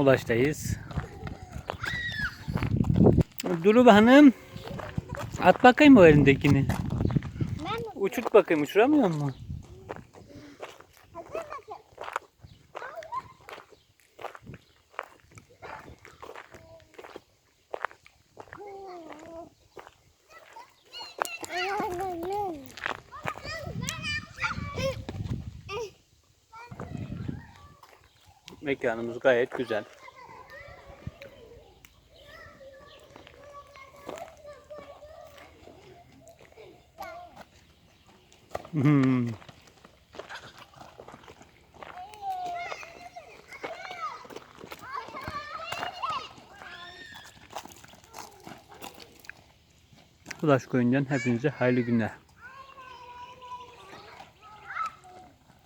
Ulaş'tayız. Duru Hanım. At bakayım o elindekini. Uçurt bakayım uçuramıyor mu? Mekanımız gayet güzel. Hmm. Ulaş Koyun'dan hepinize hayırlı günler.